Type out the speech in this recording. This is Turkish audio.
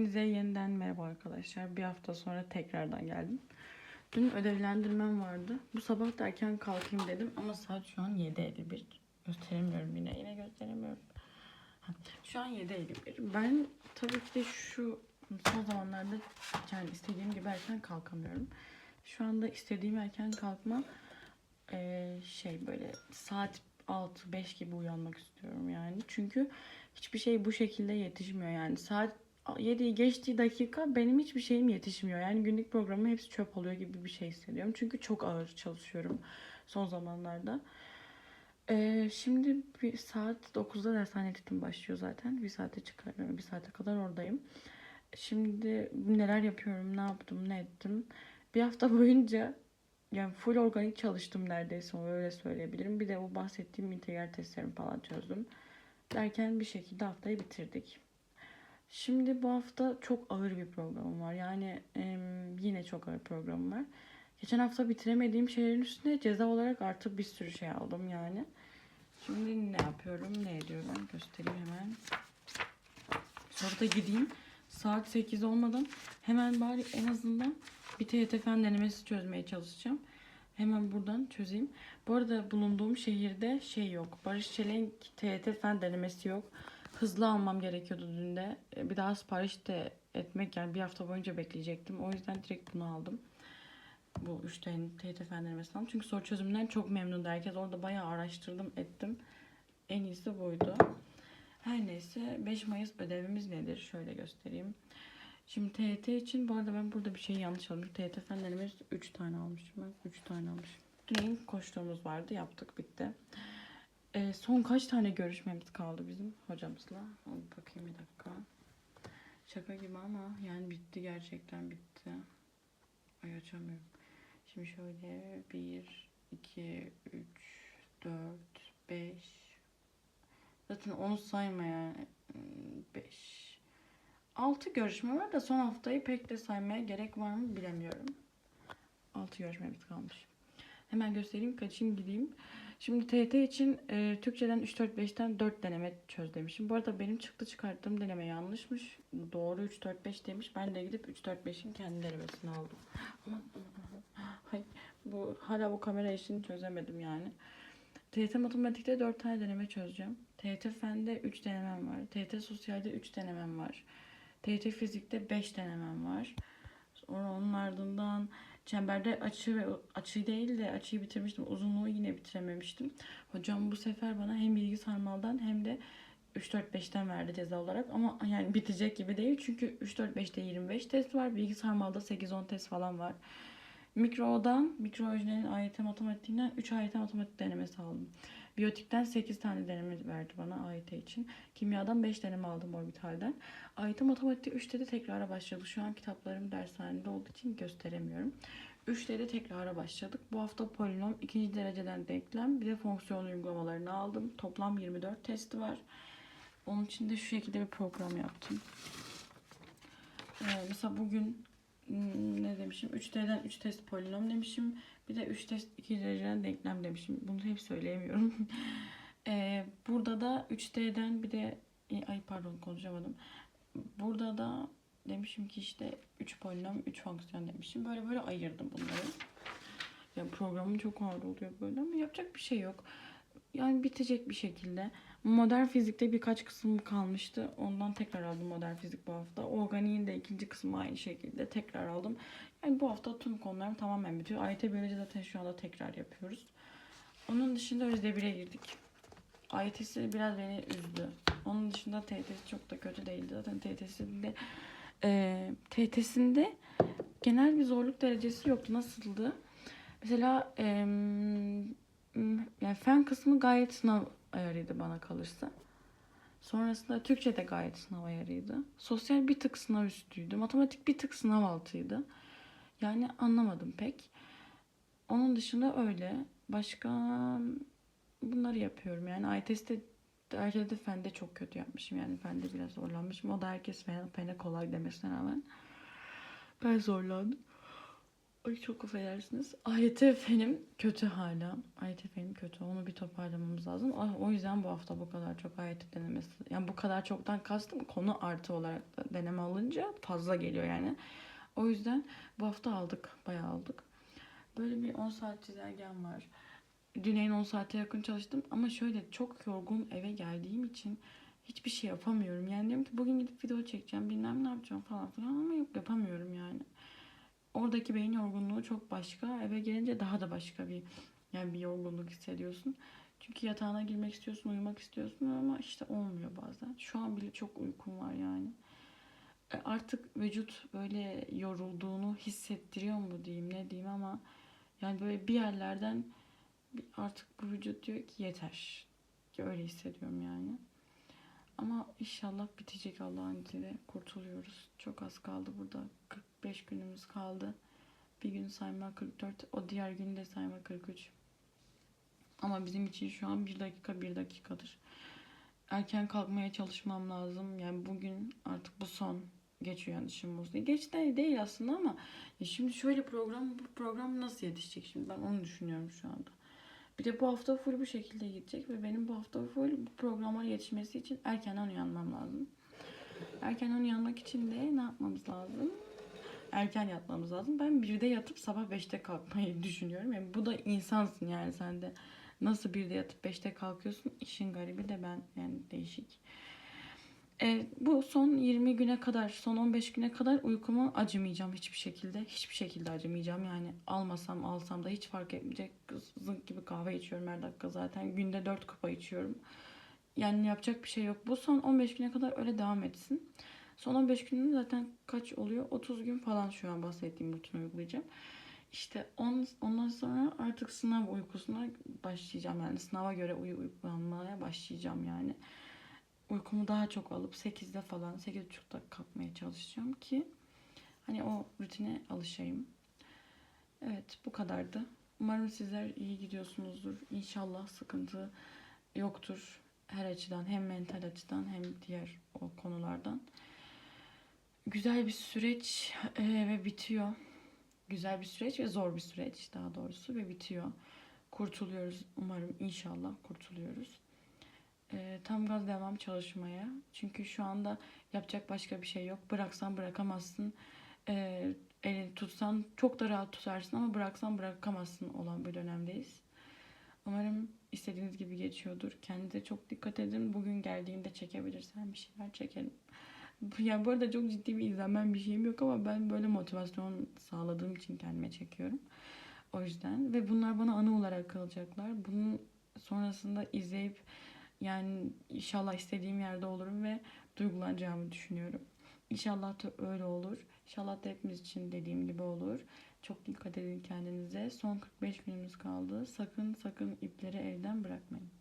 Size yeniden merhaba arkadaşlar. Bir hafta sonra tekrardan geldim. Dün ödevlendirmem vardı. Bu sabah da erken kalkayım dedim ama saat şu an 7.51. Gösteremiyorum yine. Yine gösteremiyorum. Şu an 7.51. Ben tabii ki de şu son zamanlarda yani istediğim gibi erken kalkamıyorum. Şu anda istediğim erken kalkma eee, şey böyle saat 6-5 gibi uyanmak istiyorum yani. Çünkü hiçbir şey bu şekilde yetişmiyor yani. Saat 7'yi geçtiği dakika benim hiçbir şeyim yetişmiyor. Yani günlük programım hepsi çöp oluyor gibi bir şey hissediyorum. Çünkü çok ağır çalışıyorum son zamanlarda. Ee, şimdi bir saat 9'da dershane eğitim başlıyor zaten. Bir saate çıkarıyorum. Bir saate kadar oradayım. Şimdi neler yapıyorum, ne yaptım, ne ettim. Bir hafta boyunca yani full organik çalıştım neredeyse öyle söyleyebilirim. Bir de o bahsettiğim integral testlerimi falan çözdüm. Derken bir şekilde haftayı bitirdik. Şimdi bu hafta çok ağır bir programım var. Yani em, yine çok ağır programım var. Geçen hafta bitiremediğim şeylerin üstüne ceza olarak artık bir sürü şey aldım yani. Şimdi ne yapıyorum, ne ediyorum göstereyim hemen. Sonra da gideyim. Saat 8 olmadan hemen bari en azından bir TYT fen denemesi çözmeye çalışacağım. Hemen buradan çözeyim. Bu arada bulunduğum şehirde şey yok. Barış Çelenk TYT fen denemesi yok. Hızlı almam gerekiyordu dün de. E, Bir daha sipariş de etmek yani bir hafta boyunca bekleyecektim. O yüzden direkt bunu aldım. Bu üç tane TYT fen denemesini aldım. Çünkü soru çözümünden çok memnundu herkes. Orada bayağı araştırdım ettim. En iyisi buydu. Her neyse 5 Mayıs ödevimiz nedir? Şöyle göstereyim. Şimdi TYT için bu arada ben burada bir şey yanlış almışım. TYT fen denemesi 3 tane almışım ben. 3 tane almışım. Dün koştuğumuz vardı. Yaptık bitti. Ee, son kaç tane görüşmemiz kaldı bizim hocamızla? Bir bakayım bir dakika. Şaka gibi ama yani bitti gerçekten bitti. Ay açamıyorum. Şimdi şöyle 1, 2, 3, 4, 5. Zaten onu sayma yani. 5. 6 görüşme var da son haftayı pek de saymaya gerek var mı bilemiyorum. 6 görüşmemiz kalmış. Hemen göstereyim kaçayım gideyim. Şimdi TYT için e, Türkçeden 3 4 5'ten 4 deneme çöz demişim. Bu arada benim çıktı çıkarttığım deneme yanlışmış. Doğru 3 4 5 demiş. Ben de gidip 3 4 5'in kendi denemesini aldım. Hay, bu hala bu kamera işini çözemedim yani. TYT matematikte 4 tane deneme çözeceğim. TYT fende 3 denemem var. TYT sosyalde 3 denemem var. TYT fizikte 5 denemem var. Sonra onun ardından çemberde açı ve açı değil de açıyı bitirmiştim. Uzunluğu yine bitirememiştim. Hocam bu sefer bana hem bilgi sarmaldan hem de 3 4 5'ten verdi ceza olarak ama yani bitecek gibi değil. Çünkü 3 4 5'te 25 test var. Bilgi sarmalda 8 10 test falan var. Mikro'dan, mikroojnenin AYT matematiğinden 3 AYT matematik denemesi aldım. Biyotikten 8 tane deneme verdi bana AYT için. Kimyadan 5 deneme aldım orbitalden. AYT matematikte 3'te de tekrara başladık. Şu an kitaplarım dershanede olduğu için gösteremiyorum. 3'te de tekrara başladık. Bu hafta polinom, ikinci dereceden denklem, bir de fonksiyon uygulamalarını aldım. Toplam 24 testi var. Onun için de şu şekilde bir program yaptım. Ee, mesela bugün ne demişim? 3D'den 3 test polinom demişim. Bir de 3 test 2 dereceden denklem demişim. Bunu hep söyleyemiyorum. Ee, burada da 3D'den bir de e, ay pardon konuşamadım. Burada da demişim ki işte 3 polinom 3 fonksiyon demişim. Böyle böyle ayırdım bunları. Ya programım çok ağır oluyor böyle ama yapacak bir şey yok. Yani bitecek bir şekilde. Modern fizikte birkaç kısım kalmıştı. Ondan tekrar aldım modern fizik bu hafta. Organiğin de ikinci kısmı aynı şekilde tekrar aldım. Yani bu hafta tüm konularım tamamen bitiyor. AYT biyoloji zaten şu anda tekrar yapıyoruz. Onun dışında özde 1'e girdik. AYT'si biraz beni üzdü. Onun dışında TYT'si çok da kötü değildi. Zaten TYT'sinde e, TYT'sinde genel bir zorluk derecesi yoktu. Nasıldı? Mesela m, yani fen kısmı gayet sınav ayarıydı bana kalırsa. Sonrasında Türkçe de gayet sınav ayarıydı. Sosyal bir tık sınav üstüydü. Matematik bir tık sınav altıydı. Yani anlamadım pek. Onun dışında öyle. Başka bunları yapıyorum. Yani AYT'de Derecede fende çok kötü yapmışım. Yani fende biraz zorlanmışım. O da herkes fene, fene kolay demesine rağmen. Ben zorlandım. Ay çok affedersiniz. AYT kötü hala. AYT kötü. Onu bir toparlamamız lazım. Ah, O yüzden bu hafta bu kadar çok AYT denemesi. Yani bu kadar çoktan kastım konu artı olarak da deneme alınca fazla geliyor yani. O yüzden bu hafta aldık. Bayağı aldık. Böyle bir 10 saat çizelgem var. Düneyin 10 saate yakın çalıştım ama şöyle çok yorgun eve geldiğim için hiçbir şey yapamıyorum. Yani diyorum ki bugün gidip video çekeceğim bilmem ne yapacağım falan filan ama yok yapamıyorum yani. Oradaki beyin yorgunluğu çok başka. Eve gelince daha da başka bir yani bir yorgunluk hissediyorsun. Çünkü yatağına girmek istiyorsun, uyumak istiyorsun ama işte olmuyor bazen. Şu an bile çok uykum var yani. E, Artık vücut böyle yorulduğunu hissettiriyor mu diyeyim ne diyeyim ama yani böyle bir yerlerden artık bu vücut diyor ki yeter. Öyle hissediyorum yani. Ama inşallah bitecek Allah'ın izniyle kurtuluyoruz. Çok az kaldı burada. 45 günümüz kaldı. Bir gün sayma 44. O diğer gün de sayma 43. Ama bizim için şu an bir dakika bir dakikadır. Erken kalkmaya çalışmam lazım. Yani bugün artık bu son geç uyanışım olsun. Geç de değil aslında ama şimdi şöyle program bu program nasıl yetişecek şimdi ben onu düşünüyorum şu anda. Bir de bu hafta full bu şekilde gidecek ve benim bu hafta full bu programlara yetişmesi için erkenden uyanmam lazım. Erkenden uyanmak için de ne yapmamız lazım? Erken yatmamız lazım. Ben birde yatıp sabah beşte kalkmayı düşünüyorum. Yani bu da insansın yani sen de. Nasıl birde yatıp beşte kalkıyorsun? İşin garibi de ben yani değişik. E, bu son 20 güne kadar, son 15 güne kadar uykumu acımayacağım hiçbir şekilde. Hiçbir şekilde acımayacağım. Yani almasam alsam da hiç fark etmeyecek. Zınk gibi kahve içiyorum her dakika zaten. Günde 4 kupa içiyorum. Yani yapacak bir şey yok. Bu son 15 güne kadar öyle devam etsin. Son 15 günün zaten kaç oluyor? 30 gün falan şu an bahsettiğim rutini uygulayacağım. İşte on, ondan sonra artık sınav uykusuna başlayacağım. Yani sınava göre uyu uygulanmaya başlayacağım yani. Uykumu daha çok alıp 8'de falan 8.30'da kalkmaya çalışacağım ki hani o rutine alışayım. Evet bu kadardı. Umarım sizler iyi gidiyorsunuzdur. İnşallah sıkıntı yoktur her açıdan hem mental açıdan hem diğer o konulardan. Güzel bir süreç e, ve bitiyor. Güzel bir süreç ve zor bir süreç daha doğrusu ve bitiyor. Kurtuluyoruz umarım inşallah kurtuluyoruz. Gaz devam çalışmaya. Çünkü şu anda yapacak başka bir şey yok. Bıraksan bırakamazsın. E, elini tutsan çok da rahat tutarsın ama bıraksan bırakamazsın olan bir dönemdeyiz. Umarım istediğiniz gibi geçiyordur. Kendinize çok dikkat edin. Bugün geldiğimde çekebilirsem bir şeyler çekelim. Ya bu arada çok ciddi bir izlenmem bir şeyim yok ama ben böyle motivasyon sağladığım için kendime çekiyorum. O yüzden ve bunlar bana anı olarak kalacaklar. Bunun sonrasında izleyip yani inşallah istediğim yerde olurum ve duygulanacağımı düşünüyorum. İnşallah da öyle olur. İnşallah da hepimiz için dediğim gibi olur. Çok dikkat edin kendinize. Son 45 günümüz kaldı. Sakın sakın ipleri